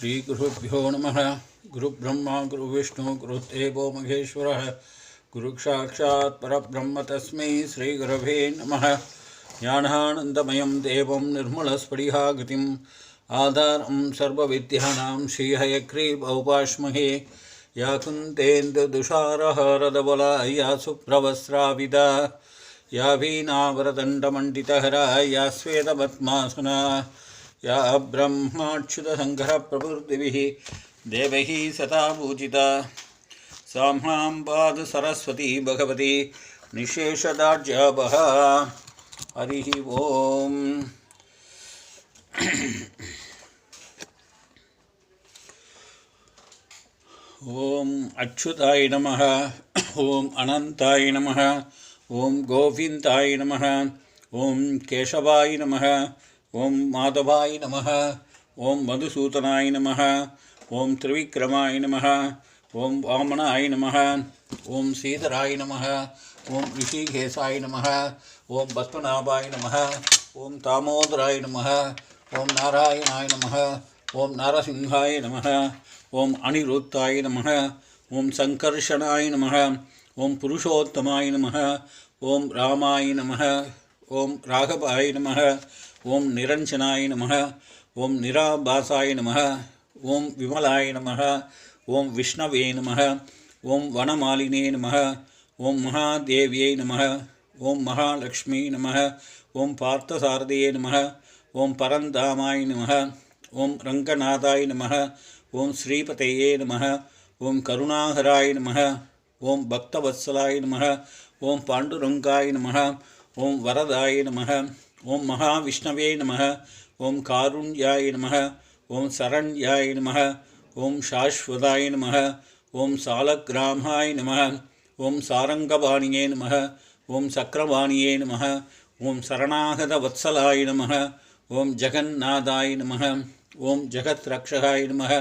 श्रीगुरुभ्यो नमः। गुरुब्रह्मा, गुरुविष्णु, गुरुदेवो महेश्वरः। गुरुसाक्षात् परब्रह्म तस्मै श्रीगुरवे नमः। ज्ञानानन्दमयं देवं निर्मलस्फटिहागतिम् आधारं सर्वविद्यानां श्रीहयग्रीवौपाश्महे या कुन्तेन्दुदुषारहरदबला या सुप्रवस्राविदा। या वीणावरदण्डमण्डितहरा या श्वेतपद्मासना या ब्रह्माच्युतसङ्घरप्रभुर्दिभिः देवैः सदा पूजिता। साम्नां पादसरस्वती भगवती निशेषदार्जापः हरिः ओम्। ॐ अच्युताय नमः। ॐ अनन्ताय नमः। ॐ गोविन्दाय नमः। ॐ केशवाय नमः। ஓம் மாதவாய் நம ஓம் மதுசூதனாய் நம ஓம் திரிவிக்ரமாய் நம ஓம் வாமனாய் நம ஓம் சீதராய் நம ஓம் ரிஷிகேசாய் நம ஓம் பத்மநாபாய் நம ஓம் தாமோதராய் நம ஓம் நாராயணாய் நம ஓம் நாரசிம்ஹாய நம ஓம் அனிருத்தாய் நம ஓம் சங்கர்ஷனாய் நம ஓம் புருஷோத்தமாய் நம ஓம் ராமாய் நம ஓம் ராகவாய் நம ஓம் நிரஞ்சனாய நமக ஓம் நிராபாசாய நமக ஓம் விமலாய நமக ஓம் விஷ்ணவே நமக ஓம் வனமாலினே நமக ஓம் மகாதேவியை நமக ஓம் மகாலட்சுமி நமக ஓம் பார்த்தசாரதியே நமக ஓம் பரந்தாமாய் நமக ஓம் ரங்கநாதாய் நமக ஓம் ஸ்ரீபதையே நமக ஓம் கருணாகராய் நமக ஓம் பக்தவத்சலாய் நமக ஓம் பாண்டுரங்காய் நமக ஓம் வரதாய நமக ஓம் மகா விஷ்ணவே நமக ஓம் காருண்யாய நமக ஓம் சரண்யாய நமக ஓம் சாஸ்வதாய நமக ஓம் சாலக்கிராமாய் நமக ஓம் சாரங்கபாணியே நமக ஓம் சக்கரவாணியே நமக ஓம் சரணாகத வத்சலாய நமக ஓம் ஜெகநாதாய நமக ஓம் ஜெகத் ரக்ஷகாய நமக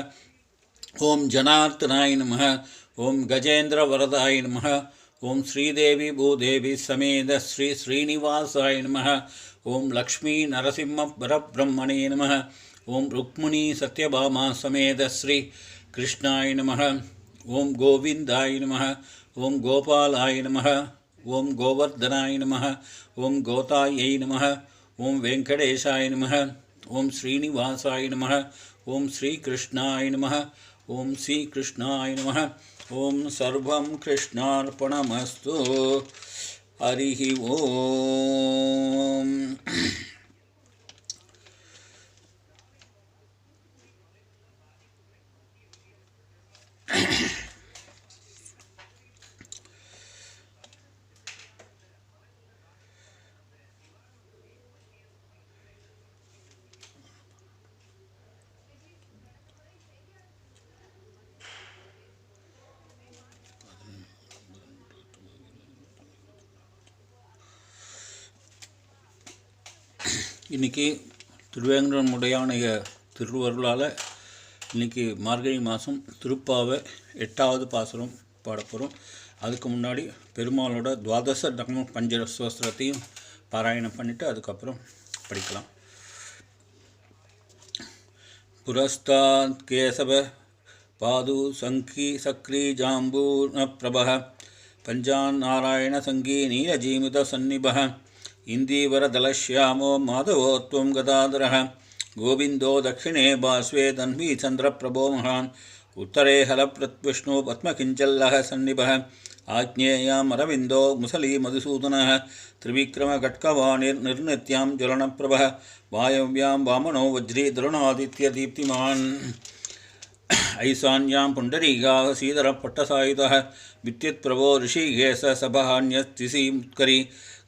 ஓம் ஜனார்த்தனாய நமக ஓம் கஜேந்திர வரதாய ஓம் ஸ்ரீதேவி பூதேவி சமேத ஸ்ரீ ஸ்ரீனிவாசாய நம ஓம் லக்ஷ்மீ நரசிம்ம பரபிரம்மணே நம ஓம் ருக்மிணி சத்யபாமா சமேத ஸ்ரீ கிருஷ்ணாய நம ஓம் கோவிந்தாய நம ஓம் கோபாலாய நம ஓம் கோவர்தனாய நம ஓம் கோதாயை நம ஓம் வெங்கடேஷாய நம ஓம் ஸ்ரீனிவாசாய நம ஓம் ஸ்ரீகிருஷ்ணாய நம ஓம் ஸ்ரீகிருஷ்ணாய நம ॐ सर्वं कृष्णार्पणमस्तु। हरिः ॐ இன்றைக்கி திருவேங்கடமுடையானைய திருவருளால் இன்றைக்கி மார்கழி மாதம் திருப்பாவை எட்டாவது பாசுரம் பாடப்போகிறோம் அதுக்கு முன்னாடி பெருமாளோட துவாதச தர்ம பஞ்ச சோஸ்திரத்தையும் பாராயணம் பண்ணிவிட்டு அதுக்கப்புறம் படிக்கலாம். புரஸ்தாத் கேசவ பாது சங்கி சக்ரி ஜாம்பூர்ண பஞ்சான் நாராயண சங்கி நீலஜீமித சந்நிபக इन्दीवरदलश्यामो माधवो त्वं गदाधरः। गोविन्दो दक्षिणे बाष्वे तन्वी चन्द्रप्रभो महान्। उत्तरे हलप्रत्विष्णु पद्मकिञ्चल्लः सन्निभः। आज्ञेयामरविन्दो मुसली मधुसूदनः। त्रिविक्रमकट्कवाणिर्निर्नित्यां ज्वलनप्रभः। वायव्यां वामनो वज्री द्रोणादित्यदीप्तिमान् ऐशान्यां पुण्डरीकाः श्रीधरपट्टसायुधः विद्युत्प्रभो ऋषिकेश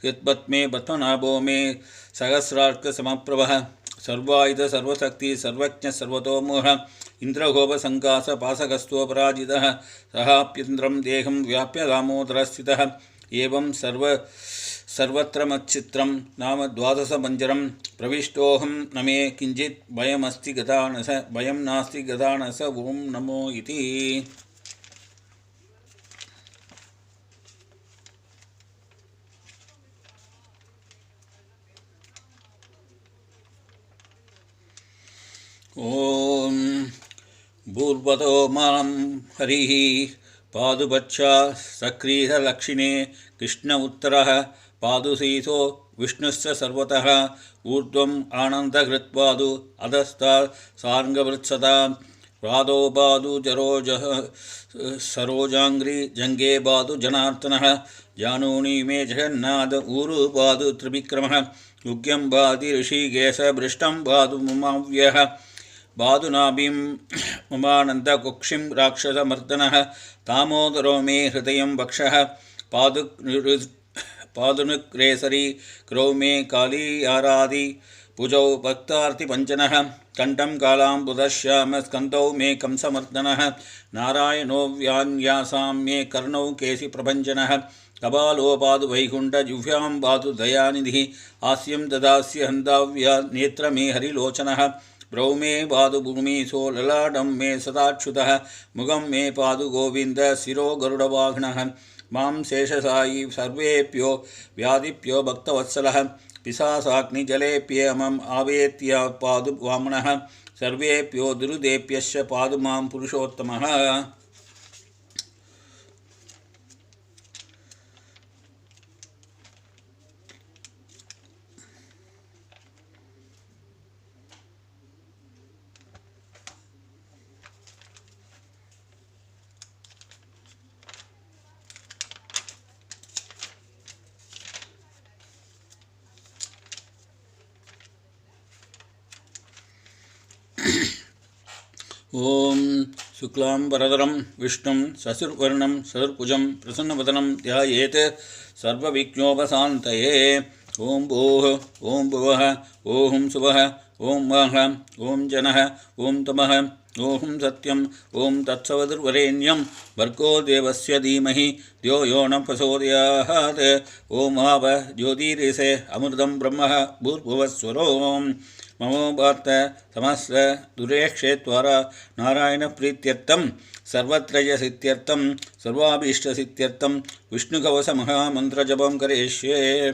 यत्पद्मे पद्मनाभो मे सहस्रार्कसमप्रभः। सर्वायुध सर्वशक्ति सर्वज्ञ सर्वतोमुखः इन्द्रगोपसङ्कासपासकस्त्वपराजितः सहाप्यन्द्रं देहं व्याप्य दामोदरस्थितः। एवं सर्व सर्वत्र मच्चित्रं नाम द्वादशमञ्जरं प्रविष्टोऽहं न मे किञ्चित् भयमस्ति गदानस भयं नास्ति गदानस ॐ नमो इति। ॐ भूर्वतो माँ हरिः पादुपच्छा सक्रीरलक्षिणे कृष्ण उत्तरः पादुसीतो विष्णुश्च सर्वतः ऊर्ध्वम् आनन्दकृत्पादु अधस्ता सार्ङ्गवृत्सता प्रादोपादु जरोजः सरोजाङ्घ्रि जङ्गे पादु जनार्दनः जानूनि मे जगन्नाथ ऊरुपादु त्रिविक्रमः युग्यं पादि ऋषिकेशभृष्टं पादु ममाव्यः बाधुनाभिं ममानन्दकुक्षिं राक्षसमर्दनः दामोदरो मे हृदयं वक्षः। पादु पादुनुक्रेसरी क्रौ मे काली आरादि भुजौ भक्तार्तिपञ्चनः। कण्ठं कालाम्बुदश्यामस्कन्धौ मे कंसमर्दनः। नारायणो व्यान्यासां मे कर्णौ केशिप्रभञ्जनः कपालोपादुवैकुण्ठजिह्वां पातु दयानिधिः हास्यं ददास्य हन्ताव्या नेत्र मे हरिलोचनः। ब्रौ मे पादु सो ललाटं मे सदाच्युतः, मुखं मे पादु गोविन्द शिरो गरुडवाघ्नः माँ शेषसायि सर्वेभ्यो व्याधिभ्यो भक्तवत्सलः। पिशासाग्निजलेऽप्यमम् आवेत्य पादु वामनः सर्वेभ्यो दुरुदेभ्यश्च पादु माँ पुरुषोत्तमः। ॐ शुक्लां वरदरं विष्णुं ससुर्वर्णं सदुर्भुजं प्रसन्नवदनं ध्यायेत् सर्विघ्नोपात ॐ भोः, ॐ भुवः, ॐ सुवः ॐ वः ॐ जनः, ॐ तमः। ॐ सत्यम् ॐ तत्सवदुर्वरेण्यं भर्गो देवस्य धीमहि धियो यो न प्रचोदयात् आव ज्योतिरिसे अमृतं ब्रह्म भूर्भुवस्वरोम् ममो पार्थ समस्त दुरेक्षेत्वारा नारायणप्रीत्यर्थं सर्वत्रयसित्यर्थं सर्वाभीष्टसित्यर्थं विष्णुकवचमहामन्त्रजपं करिष्ये।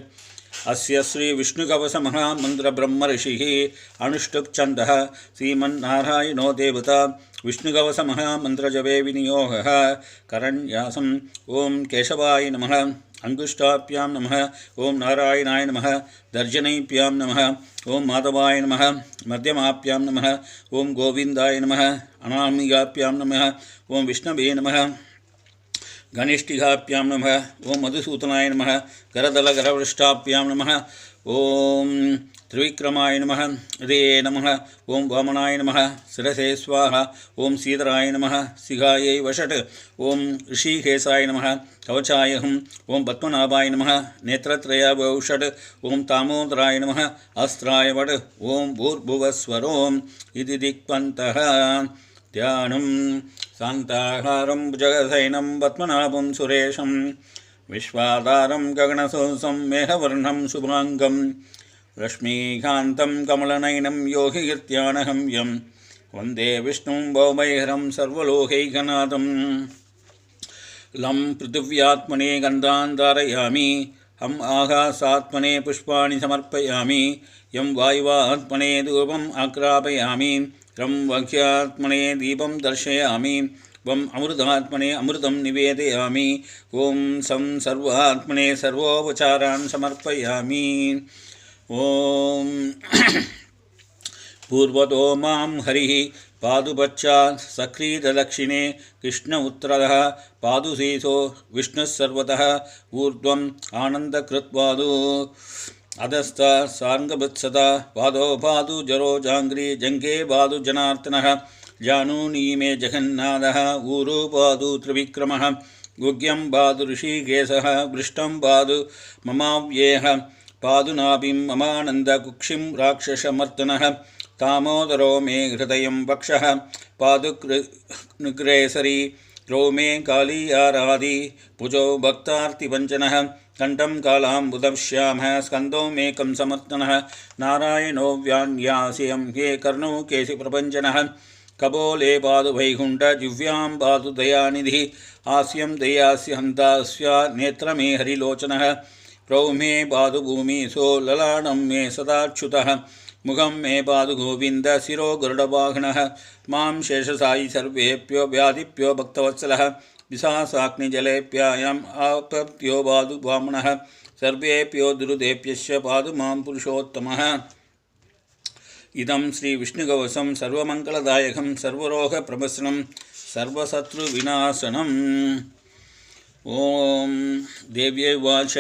अस्य श्रीविष्णुकवचमहामन्त्रब्रह्मऋषिः अनुष्टुप्छन्दः श्रीमन्नारायणो देवता। विष्णुकवचमहामन्त्रजपे विनियोगः। करण्यासम् ॐ केशवाय नमः। अङ्गुष्ठाभ्यां नमः। ॐ नारायणाय नमः। दर्जनैभ्यां नमः। ॐ माधवाय नमः। मध्यमाभ्यां नमः। ॐ गोविन्दाय नमः। अनामिकाभ्यां नमः। ॐ विष्णवे नमः। घनिष्ठिकाभ्यां नमः ॐ मधुसूदनाय नमः करदलकरवृष्टाभ्यां नमः ॐ त्रिविक्रमाय नमः हृदये नमः ॐ वामनाय नमः शिरसे स्वाहा ॐ सीधराय नमः सिगायै वषट् ॐ ऋषिकेशाय नमः कवचायहम् ॐ पद्मनाभाय नमः नेत्रत्रयावषट् ॐ तामोदराय नमः अस्त्राय वट् ॐ भूर्भुवस्वरोम् इति दिक्पन्तः ध्यानं शान्ताहारं भुजगसैनं पद्मनाभं सुरेशं विश्वाधारं गगनसोऽसं मेघवर्णं शुभाङ्गं रश्मीकान्तं कमलनयनं योगिकीर्त्यानहं यं वन्दे विष्णुं भौमैहरं सर्वलोकैकनाथम् लं पृथिव्यात्मने गन्धान् धारयामि हम् आकाशात्मने पुष्पाणि समर्पयामि यं वायुवात्मने धूपम् आक्रापयामि रं वक्ष्यात्मने दीपं दर्शयामि वम् अमृतात्मने अमृतं निवेदयामि, ॐ सं सर्वात्मने सर्वोपचारान् समर्पयामि। ॐ पूर्वतो माँ हरिः, पादुपश्चात् सक्रीतदक्षिणे कृष्ण उत्तरः पादुशीसो विष्णुः सर्वतः, ऊर्ध्वम् आनन्दकृत्पादु अधस्थ सार्ङ्गभत्सता पादो पादु जरो जाङ्घ्रि जङ्गे पादु जनार्दनः जानूनी मे जगन्नाथः ऊरु पादु त्रिविक्रमः गुग्यं पादु ऋषिकेशः पृष्ठं पादु ममाव्येह पादुनाभिं ममानन्दकुक्षिं राक्षसमर्दनः तामोदरो मे हृदयं वक्षः पादुकृग्रेसरी द्रौ मे काली आरादि भुजौ भक्तार्तिपञ्चनः कण्ठं कालाम्बुदश्यामः स्कन्दौ मेकं समर्दनः नारायणो व्यान्यास्यं। हे कर्णौ केशिप्रपञ्चनः कपोले पादु वैकुण्ठ जिह्व्यां पादु दयानिधिः हास्यं दयास्य हन्तास्य नेत्रमे हरिलोचनः। प्रौ मे पादु भूमिसो ललाटं मे सदाच्युतः। मुखं मे पादु गोविन्द शिरो गरुडवाहनः माँ शेषसायि सर्वेभ्यो व्याधिभ्यो भक्तवत्सलः। विशासाग्निजलेभ्यायम् आपत्यो पादु वामनः पादु माँ पुरुषोत्तमः। इदं श्रीविष्णुकवचं सर्वमङ्गलदायकं सर्वरोगप्रभसनं सर्वशत्रुविनाशनम्। ॐ देव्यै उवाच।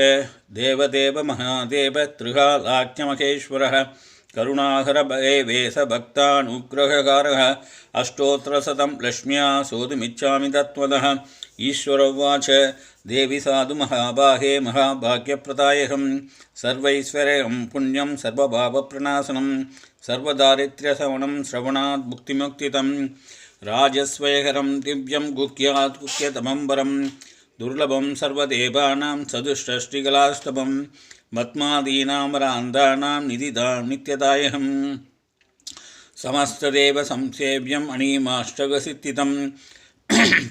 देवदेव महादेव त्रिकालाख्यमहेश्वरः करुणाहर वेश भक्तानुग्रहकारः अष्टोत्तरशतं लक्ष्म्या सोदुमिच्छामि तत्त्वतः ईश्वर उवाच देवि साधु महाबाहे महाभाग्यप्रदायकं सर्वैश्वर्यं पुण्यं सर्वभावप्रणाशनं सर्वदारिद्र्यशमनं श्रवणात् मुक्तिमुक्तितं राजस्वयकरं दिव्यं गुह्यात् गुह्यतमं वरं दुर्लभं सर्वदेवानां चतुष्षष्टिकलाष्टभं मत्मादीनां रान्धाणां निधिदां नित्यदायहम्। समस्तदेव संसेव्यम् अणीमाष्टगसिद्धितं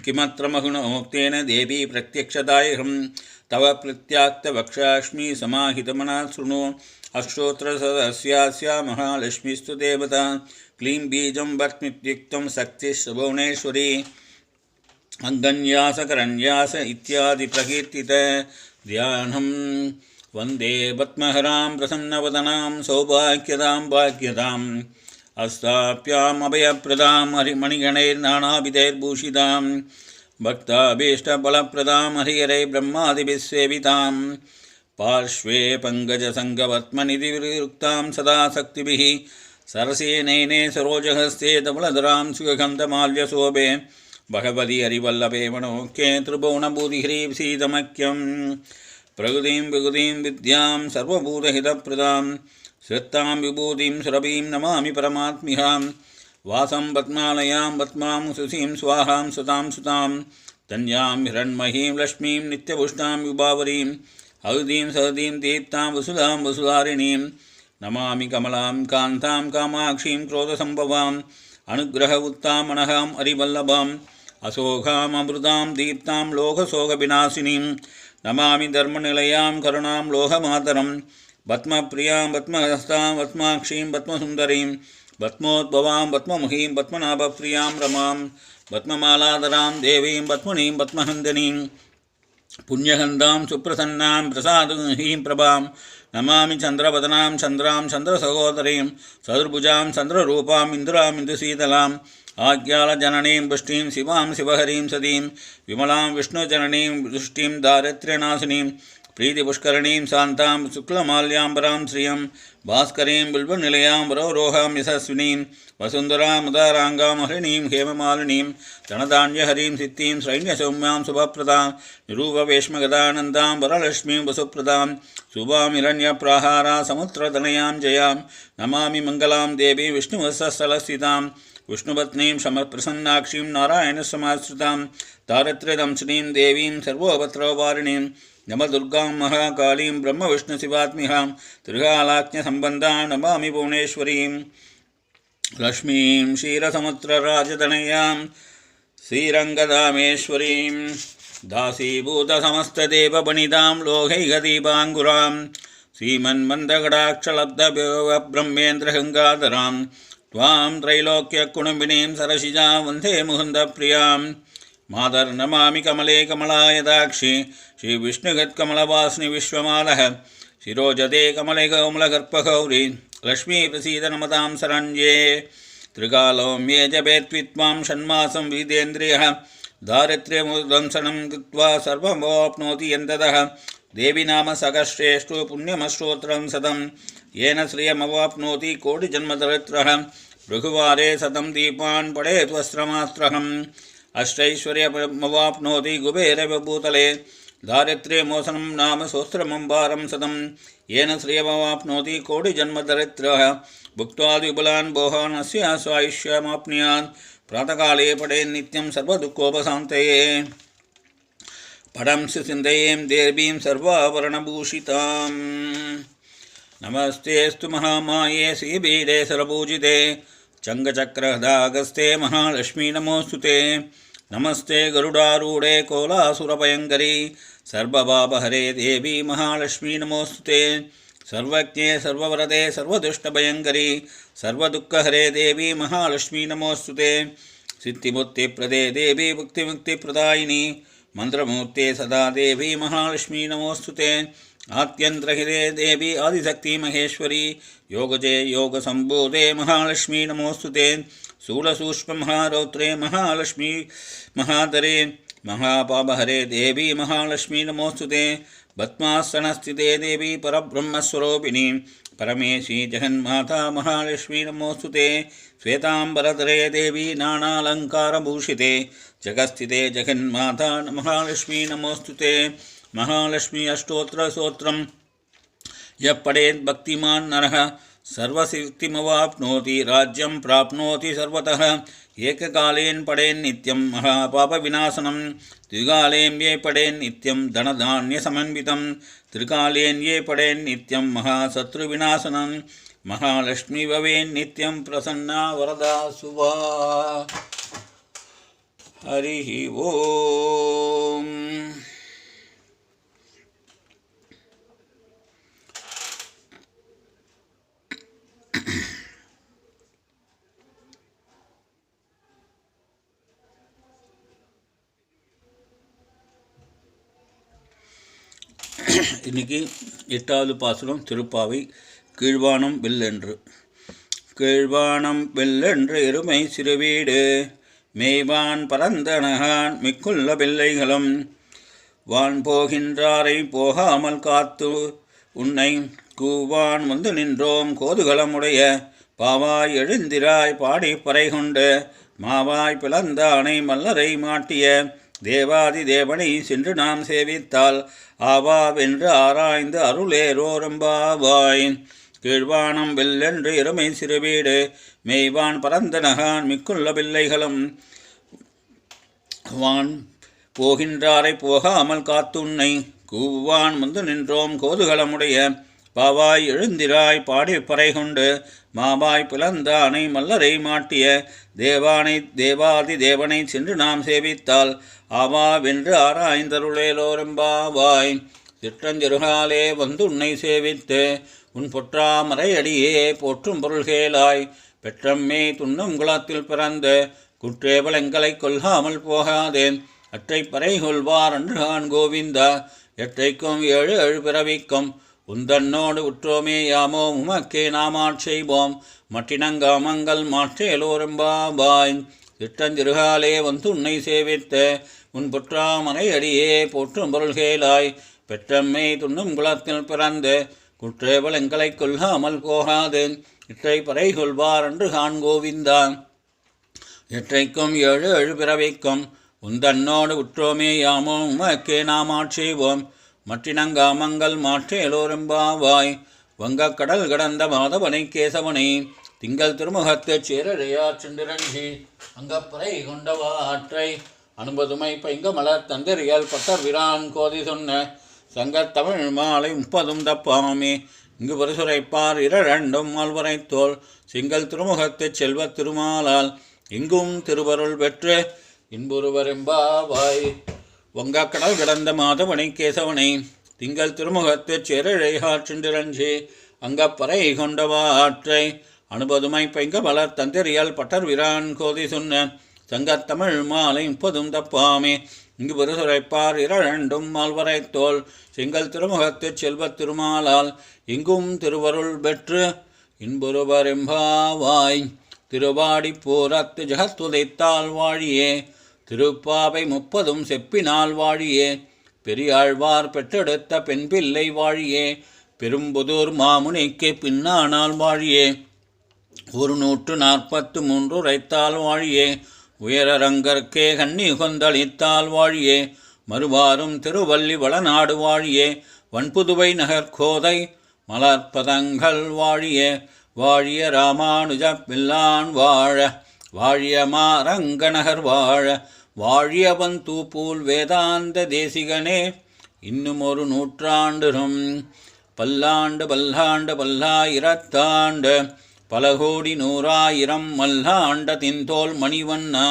किमत्र महुनोक्तेन देवी प्रत्यक्षदायहं तव प्रत्याक्तवक्षास्मि समाहितमना शृणु। अश्रोत्रसदस्यास्या महालक्ष्मीस्तु देवता। क्लीं बीजं वर्त्मित्युक्तं शक्तिश्रवणेश्वरी अङ्गन्यासकरन्यास इत्यादिप्रकीर्तित। ध्यानम्। वंदे पद्महरां प्रसन्नवदनां, सौभाग्यदां भाग्यदाम् अस्ताप्यामभयप्रदां हरिमणिगणैर्नानाविधैर्भूषितां भक्ताभीष्टबलप्रदां हरिहरै ब्रह्मादिभिस्सेवितां पार्श्वे पङ्कजसङ्गवर्त्मनिधिविरुक्तां सदा शक्तिभिः सरसेनैने सरोजहस्ते धवलधरां सुगन्धमाल्यशोभे भगवति हरिवल्लभे பிரகுதிம் விகுதிம் வித்யாம் சர்வபூதஹிதப்பிரதாம் ஸ்ரத்தாம் விபூதிம் சுரபீம் நமாமி பரமாத்மிகாம் வாசம் பத்மாலயாம் பத்மாம் சுசீம் சுவாகாம் சுதாம் சுதாம் தன்யாம் ஹிரண்மஹீம் லக்ஷ்மீம் நித்யபுஷ்டாம் விபாவரீம் ஹௌதீம் சௌதீம் தீப்தாம் வசுதாம் வசுதாரிணீம் நமாமி கமலாம் காந்தாம் காமாட்சீம் குரோதசம்பவாம் அனுகிரக உத்தாமனகாம் அரிவல்லபாம் அசோகாம் அமிர்தாம் தீப்தாம் லோகசோகவிநாசினீம் நமாமி தர்ம நிலையாம் கருணாம் லோகமாதரம் பத்மபிரியாம் பத்மஹஸ்தாம் பத்மாட்சீம் பத்மசுந்தரீம் பத்மோத்பவாம் பத்மமுகீம் பத்மநாபப்ரியாம் ரமாம் பத்மமாலாதராம் தேவீம் பத்மனீம் பத்மஹந்தினீம் புண்ணியகந்தாம் சுப்பிரசன்னாம் பிரசாதுஹீம் பிரபாம் நமாமி சந்திரபதனாம் சந்திராம் சந்திரசகோதரீம் சதுர்புஜாம் சந்திரரூபாம் இந்திராம் இந்துசீதலாம் ஆக்யாலஜனனீம் புஷ்டீம் சிவாம் சிவஹரீம் சதீம் விமலாம் விஷ்ணுஜனனீம் துஷ்டீம் தாரித்ரியநாசினீம் பிரீதிபுஷ்கரணீம் சாந்தாம் சுக்லமால்யாம்பராம் ஸ்ரீயம் பாஸ்கரீம் புல்பநிலையாம் வரோரோகாம் யசஸ்வினீம் வசுந்தராம் உதாராங்காம் ஹரிணீம் ஹேமமாலினீம் தனதான்யஹரீம் சித்தீம் சைன்யசௌமியாம் சுபப்பிரதாம் நிரூபவேஷ்மகதானந்தாம் வரலட்சுமீம் வசுப்பிரதாம் சுபாம் இரண்யப்பிராகாரா சமுத்திரதனயாம் ஜயாம் நமாமி மங்களாம் தேவி விஷ்ணுவசஸ்தலஸ்திதாம் मङ्गलां देवीं विष्णुवत्सस्थलस्थितां विष्णुपत्नीं समप्रसन्नाक्षीं नारायणसमाश्रितां दारिद्र्यदंशिनीं देवीं सर्वोपत्रवारिणीं नमदुर्गां महाकालीं ब्रह्मविष्णुशिवात्मिकां त्रिकालाज्ञसम्बन्धां नमामि भुवनेश्वरीं लक्ष्मीं क्षीरसमुद्रराजतनयां श्रीरङ्गधामेश्वरीं दासीभूतसमस्तदेववनितां लोकैकदीपाङ्कुरां श्रीमन्मन्दगडाक्षलब्धब्रह्मेन्द्रगङ्गाधरां त्वां त्रैलोक्यकुणुम्बिनीं सरसिजां वंदे मुकुन्दप्रियाँ। मातर्नमामि कमले कमलायदाक्षि श्रीविष्णुगत्कमलवासिनि विश्वमालः शिरोजते कमले कमलगर्भगौरी लक्ष्मीप्रसीदनमतां शरण्ये त्रिकालं ये जपेत्वित्वां षण्मासं विदेन्द्रियः दारिद्र्यमुदंसनं कृत्वा सर्वमवाप्नोति यन्ततः देवि नाम सकश्रेष्ठो पुण्यमश्रोत्रं सतं येन श्रियमवाप्नोति कोटिजन्मदरिद्रः भृगुवारे सतं दीपान् पडेत्वस्त्रमात्रहम् अष्टैश्वर्यमवाप्नोति कुबेरभूतले दारिद्र्यमोसनं नाम सोस्त्रमम्बारं सतं येन श्रियमवाप्नोति कोटिजन्मदरिद्रः। भुक्त्वा विपुलान् भोगान् अस्य स्वायुष्यमाप्नुयात् प्रातःकाले पठेन्नित्यं सर्वदुःखोपशान्तये सिन्धयें देवीं सर्वाभरणभूषिताम्। नमस्तेऽस्तु महामाये श्रीबीडे सरपूजिते। चङ्गचक्रदागस्ते महालक्ष्मी नमोऽस्तु नमस्ते गरुडारूढे कोलासुरभयङ्करी। सर्वभावहरे देवी महालक्ष्मी नमोऽस्तु ते। सर्वज्ञे, सर्ववरदे, सर्वदुष्टभयङ्करी। सर्वदुःखहरे देवी महालक्ष्मी नमोऽस्तु ते। सिद्धिमुक्तिप्रदे देवी मुक्तिमुक्तिप्रदायिनी मन्त्रमूर्ते सदा देवी महालक्ष्मी नमोऽस्तु आत्यन्त्रहिरे देवी आदिशक्ति महेश्वरी। योगजे योग योगसम्भूते महालक्ष्मी, नमोऽस्तु ते। शूलसूक्ष्ममहारौत्रे महालक्ष्मी महादरे महापापहरे देवी महालक्ष्मी, नमोऽस्तु ते। भस्मासनस्थिते देवी परब्रह्मस्वरूपिणी। परमेशी जगन्माता महालक्ष्मी, नमोऽस्तु ते। श्वेताम्बरधरे देवी नानालङ्कारभूषिते। जगस्थिते जगन्माता महालक्ष्मी, नमोऽस्तु ते। महालक्ष्मी अष्टोत्तरस्तोत्रम् यः पठेत् भक्तिमान् नरः सर्वसिद्धिमवाप्नोति राज्यं प्राप्नोति सर्वतः एककालेन पठेन् नित्यं महापापविनाशनं द्विकालेन ये पठेन् नित्यं धनधान्यसमन्वितं त्रिकालेन ये पठेन् नित्यं महाशत्रुविनाशनं महालक्ष्मी भवेन् नित्यं प्रसन्ना वरदा शुभा हरिः ओम् இன்றைக்கி எட்டாவது பாசுரம் திருப்பாவை கீழ்வானம் வெல்லென்று கீழ்வானம் வெல்லென்று எருமை சிறுவீடு மேய்வான் பரந்தனகான் மிக்குள்ள பிள்ளைகளும் வான் போகின்றாரை போகாமல் காத்து உன்னை கூவான் வந்து நின்றோம் கோதுகளமுடைய பாவாய் எழுந்திராய் பாடி பறை கொண்டு மாவாய் பிளந்தானை மல்லரை மாட்டிய. தேவாதி தேவனை சென்று நாம் சேவித்தால் ஆவாவென்று ஆராய்ந்து அருளேரோரம்பாவாய் கீழ்வானம் வெல்லென்று இருமை சிறுவீடு மெய்வான் பரந்த நகான் மிக்குள்ள பிள்ளைகளும். வான் போகின்றாரை போகாமல் காத்துன்னை கூவான் வந்து நின்றோம் கோதுகளமுடைய பாவாய் எழுந்திராய் பாடி பறை கொண்டு மாவாய் பிளந்தானை மல்லரை மாட்டிய தேவானை தேவாதி தேவனை சென்று நாம் சேவித்தால் ஆவா ஆவாவென்று ஆராய்ந்தருளேலோரெம்பாவாய் சிற்றஞ்செருகாலே வந்து உன்னை சேவித்து உன் பொற்றாமரை அடியே போற்றும் பொருள்கேளாய் பெற்றம்மே துண்ணும் குலத்தில் பிறந்த குற்றேவலங்களை கொல்லாமல் போகாதேன். அற்றை பறை கொள்வார் அன்றுகான் கோவிந்தா எட்டைக்கும் ஏழு ஏழு பிறவிக்கும் உந்தன்னோடு உற்றோமே யாமோ உமக்கே நாமாட் செய்வோம். மட்டினங்காமங்கள் மாற்றேலோரெம்பாபாய் திட்டஞ்சிறுகாலே வந்து உன்னை சேவித்த. உன் புற்றாமனை அடியே போற்றும் பொருள்கேலாய் பெற்றம்மை துண்ணும் குலத்தில் பிறந்த. குற்றேவல் எங்களை கொல்லாமல் போகாது. இற்றை பறை கொள்வார் என்று கான் கோவிந்தா. எற்றைக்கும் ஏழு ஏழு பிறவிக்கும். உந்தன்னோடு உற்றோமே யாமோ உமக்கே நாமாட் செய்வோம். மற்றினங்காமங்கள் மாற்றேலோரெம்பாவாய் வங்கக்கடல் கடந்த மாதவனை கேசவனை திங்கள் திருமுகத்துச் சேரழையா சென்றிரஞ்சி அங்கப்பறை கொண்டவா ஆற்றை அனுபதுமை பைங்க மலர் தந்திரியல் பட்டர் விரான் கோதி சொன்ன சங்கத்தமிழ் மாலை முப்பதும் தப்பாமே. இங்கு பரிசுரைப்பார் இரண்டும் மால்வரைத்தோல் சிங்கள் திருமுகத்துச் செல்வத் திருமாலால் இங்கும் திருவருள் பெற்று இன்புருவரெம்பாவாய் வங்கக்கடல் கடந்த மாதவனை கேசவனை திங்கள் திருமுகத்துச் செருழையாற்றின்றி அங்கப்பறை கொண்டவா ஆற்றை அனுபதுமை பைங்க பலர் தந்திரியல் பட்டர் விரான் கோதி சொன்ன சங்கத்தமிழ் மாலை முப்பதும் தப்பாமே. இங்கு பெருசுரைப்பார் இரண்டும் மால்வரைத்தோல் செங்கல் திருமுகத்துச் செல்வத் திருமாலால் எங்கும் திருவருள் பெற்று இன்புருவரெம்பாவாய் திருவாடி பூரத்து ஜகத்துதைத்தால் வாழியே. திருப்பாவை முப்பதும் செப்பினால் வாழியே பெரியாழ்வார் பெற்றெடுத்த பெண் பிள்ளை வாழியே பெரும்புதூர் மாமுனிக்கு பின்னானால் வாழியே ஒரு நூற்று நாற்பத்து மூன்று உரைத்தால் வாழியே உயரரங்கற்கே கண்ணி கொந்தளித்தால் வாழியே மறுவாரும் திருவள்ளி வளநாடு வாழியே வன்புதுவை நகர்கோதை மலர்பதங்கள் வாழியே வாழிய ராமானுஜ பில்லான் வாழ வாழிய மாரங்கநகர் வாழ வாழியவன் தூப்பூல் வேதாந்த தேசிகனே இன்னும் ஒரு நூற்றாண்டுரும் பல்லாண்டு பல்லாண்டு பல்லாயிரத்தாண்டு பல கோடி நூறாயிரம் மல்லாண்ட தின்தோல் மணிவண்ணா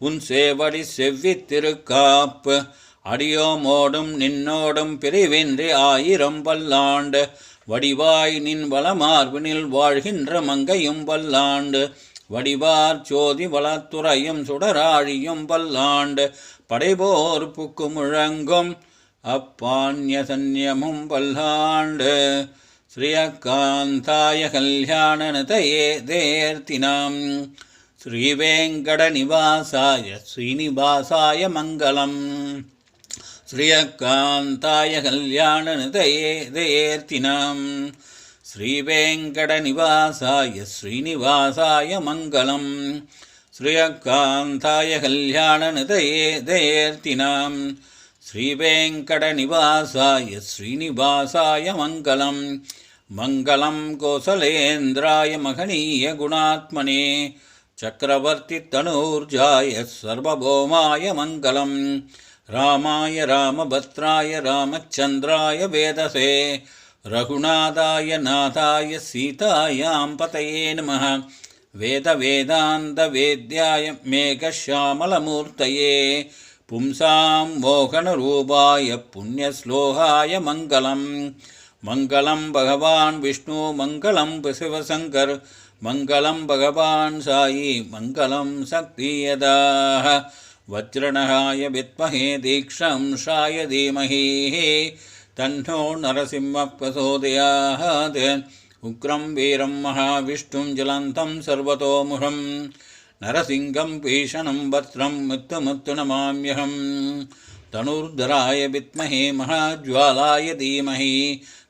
உன் சேவடி செவ்வித் திருக்காப்பு அடியோமோடும் நின்னோடும் பிரிவின்றி ஆயிரம் பல்லாண்டு வடிவாய் நின் வளமார்பினில் வாழ்கின்ற மங்கையும் பல்லாண்டு வடிவார் சோதி வளத்துறையும் சுடராழியும் பல்லாண்டு படைபோர் புக்கு முழங்கும் அப்பான்ய சன்யமும் பல்லாண்டு ஸ்ரீயக்காந்தாய கல்யாணனதையே தேர்த்தினாம். ஸ்ரீவேங்கடநிவாசாய ஸ்ரீனிவாசாய மங்களம். ஸ்ரீயக்காந்தாய கல்யாணனதையே தேர்த்தினாம். दयेर्तिनां श्रीवेङ्कटनिवासाय श्रीनिवासाय मङ्गलम् श्रियकान्ताय कल्याणनितये दयेर्तिनां श्रीवेङ्कटनिवासाय श्रीनिवासाय मङ्गलम् मङ्गलं कोसलेन्द्राय महनीयगुणात्मने चक्रवर्तितनूर्जाय सर्वभौमाय मङ्गलम् रामाय रामभद्राय रामचन्द्राय वेदसे रघुनाथाय नाथाय सीतायां पतये नमः वेदवेदान्तवेद्याय मेघश्यामलमूर्तये पुंसां मोहनरूपाय पुण्यश्लोकाय मङ्गलम् मङ्गलं भगवान् विष्णु मङ्गलं शिवशङ्कर मङ्गलं भगवान् साई मङ्गलं शक्तियदाः वज्रणहाय विद्महे दीक्षंशाय धीमहि तन्नो नरसिंहः प्रचोदयात् उग्रं वीरं महाविष्णुं ज्वलन्तं सर्वतोमुखं नरसिंहं भीषणं वक्त्रं मृत्युमुत्तु नमाम्यहम् तनुर्धराय विद्महे महाज्वालाय धीमहि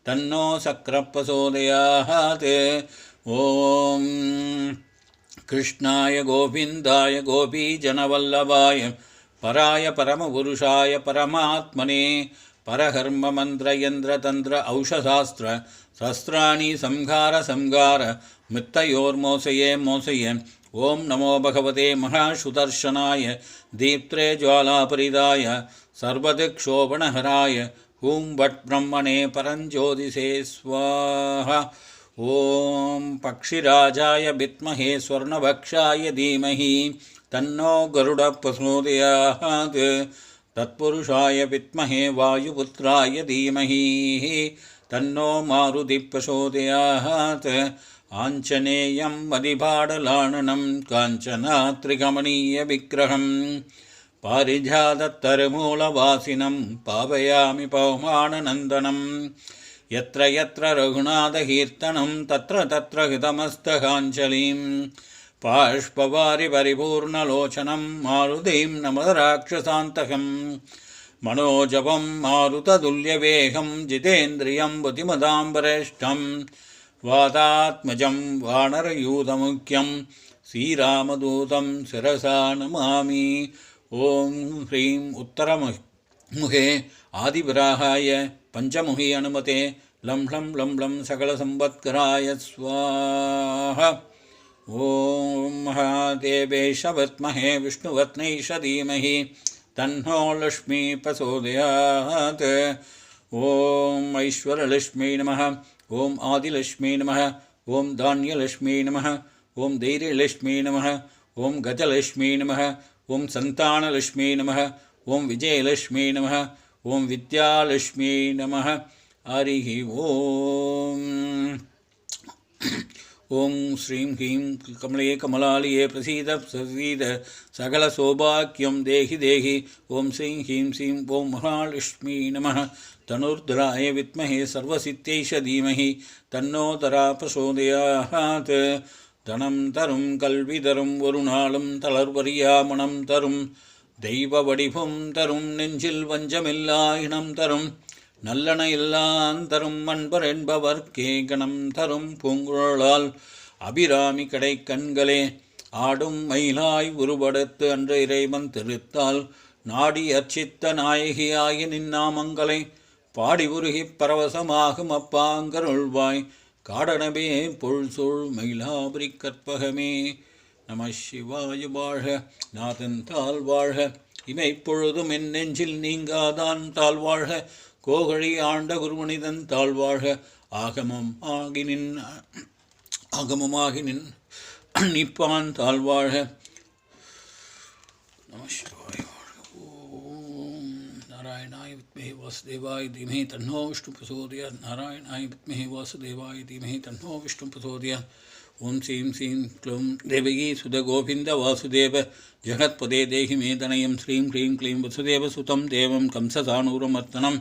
तन्नो शक्रप्रचोदयात् ॐ कृष्णाय गोविन्दाय गोपीजनवल्लभाय पराय परमपुरुषाय परमात्मने परहर्ममन्त्रयन्त्रतन्त्र औषशास्त्र शस्त्राणि संहार संहार मृत्तयोर्मोसये मोसये ॐ नमो भगवते महासुदर्शनाय दीप्त्रे ज्वालापरिदाय सर्वदिक्षोभणहराय हुं भट् ब्रह्मणे परञ्ज्योतिषे स्वाहा ॐ पक्षिराजाय विद्महे स्वर्णभक्षाय धीमहि तन्नो गरुडप्रचोदयात् तत्पुरुषाय विद्महे वायुपुत्राय धीमहि तन्नो मारुतिप्रचोदयात् आञ्जनेयं मदिपाडलाननं काञ्चनात्रिगमनीयविग्रहं पारिजातत्तरमूलवासिनं पावयामि पवमाननन्दनम् यत्र यत्र रघुनाथकीर्तनं तत्र तत्र பாஷ்பவாரி பரிபூர்ணலோச்சனம் மாருதிம் நமத ராட்சசாந்தகம் மனோஜபம் மாருததுல்யவேகம் ஜிதேந்திரியம் புதிமதாம்பரேஷ்டம். வாதாத்மஜம் வானரயூதமுக்கியம் ஸ்ரீராமதூதம் சிரசா நமாமி. ஓம் ஹ்ரீம் உத்தரமு முகே ஆதிபிராகாய பஞ்சமுகி அனுமதே. லம் லம் லம் லம் சகலசம்பத்கராய ஸ்வாஹ. ॐ महादेवेश विद्महे विष्णुवत्नैष धीमहि तन्नो लक्ष्मी प्रचोदयात्। ॐ ऐश्वरलक्ष्मी नमः, ॐ आदिलक्ष्मी नमः, ॐ धान्यलक्ष्मी नमः, ॐ धैर्यलक्ष्मी नमः, ॐ गजलक्ष्मी नमः, ॐ सन्तानलक्ष्मी नमः, ॐ विजयलक्ष्मी नमः, ॐ विद्यालक्ष्मी नमः। हरिः ஓம் ஸ்ரீம் ஹீம் கமலையே கமலாலியே பிரசீத பிரசீத சகல சௌபாக்கியம் தேகி தேகி ஓம் ஸ்ரீம் ஹீம் ஸ்ரீம் ஓம் மகாலட்சுமி நம. தனுர்தராய வித்மஹே சர்வசித்தேஷ தீமஹி. தன்னோ தரா பிரசோதயாத். தனம் தரும் கல்வி தரும் ஒரு நாளும் தளர்வரியா தரும். தெய்வ வடிவம் தரும் நெஞ்சில் வஞ்சமில்லா தரும். நல்லன எல்லாம் தரும் அன்பர் என்பவர் கேகணம் தரும் பூங்குழலால் அபிராமி கடை கண்களே. ஆடும் மயிலாய் உருவடுத்து அன்று இறைவன் திருத்தால் நாடி அர்ச்சித்த நாயகியாகி நின்னாமங்களை பாடி உருகி பரவசமாகும் அப்பாங்கருள்வாய் காடனவே பொருள் சூழ் மயிலாபுரி கற்பகமே. நம சிவாயு வாழ்க நாதன் தாழ் வாழ்க. இமைப்பொழுதும் என் நெஞ்சில் நீங்காதான் தாழ் வாழ்க. கோகழி ஆண்ட குருமனிதன் தாழ் வாழ்க ஆகமம் ஆகி நின் ஆகமமாகி நின் நிப்பான் தாழ் வாழ்க நம சிவாய வாழ்க ஓம் நாராயண नारायणाय विद्महे वासुदेवाय धीमहि तन्नो विष्णु प्रचोदयात् नारायणाय विद्महे वासुदेवाय धीमहि तन्नो विष्णु प्रचोदयात् ॐ श्रीं श्रीं क्लूं देवगी सुधगोविन्द वासुदेव जगत्पदे देहि मे दनयं श्रीं क्लीं क्लीं वसुदेवसुतं देवं कंससाणूरमर्दनं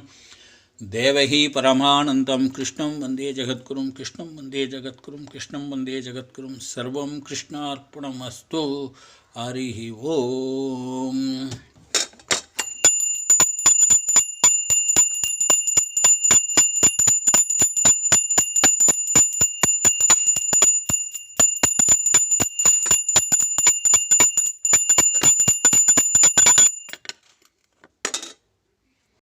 देवही परमानन्दं कृष्णं वंदे जगद्गुरुं, कृष्णं वंदे जगद्गुरुं, कृष्णं वंदे जगद्गुरुं, सर्वं कृष्णार्पणमस्तु। हरिः ओम्।